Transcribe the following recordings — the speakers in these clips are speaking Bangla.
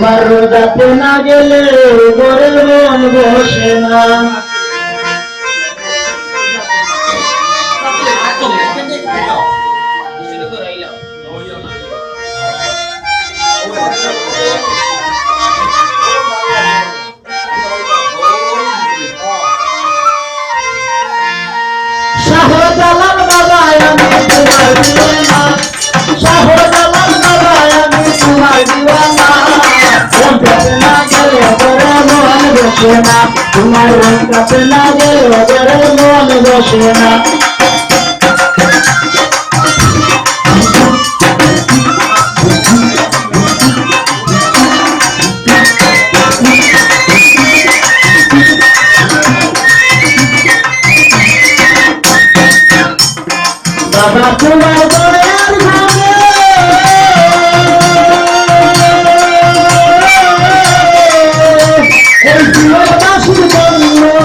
তোমার রোজাতে না গেলে ঘরে মন বসে না। শাহজালাল বাবা আমি তোমার দিওয়ানা বসে না তোমার রঙ্গাতে না গেলে ঘরে মন বসে না। বাবা তোমার জীবনবাসীর জন্য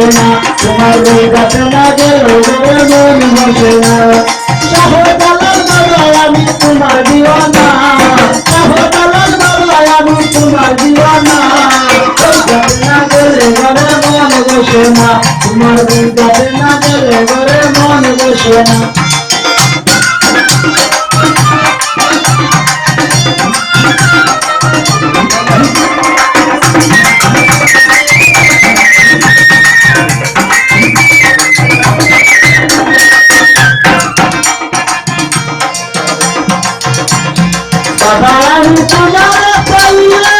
বসে না তোমার গাছে না গেলে ওরে মন বসে না আমি তোমার দিও না শাহজালাল বাবা আমি তোমার দিও না গাছে না গেলে ঘরে মন বসে না তোমার গাছে না গেলে মন বসে না বাবা আমি তোমার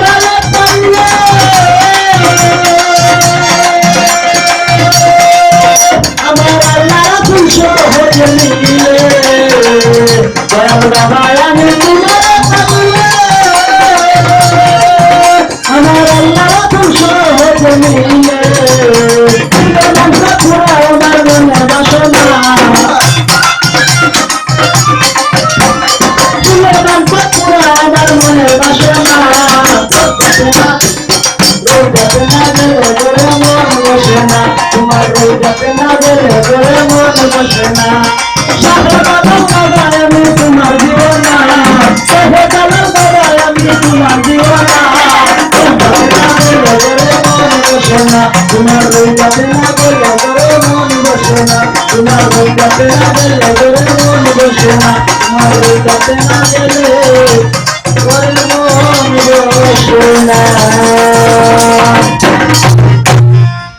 আমার আল্লাহ খুশি হয়ে মনে বাসনা তোমার রোজাতে না গেলে মন বসে না তোমার রোজাতে তোমার বই যাবে না বললে করে মন বসে না। তোমার বই যাবে না বললে করে মন বসে না। তোমার বই না গেলে মন বসে না।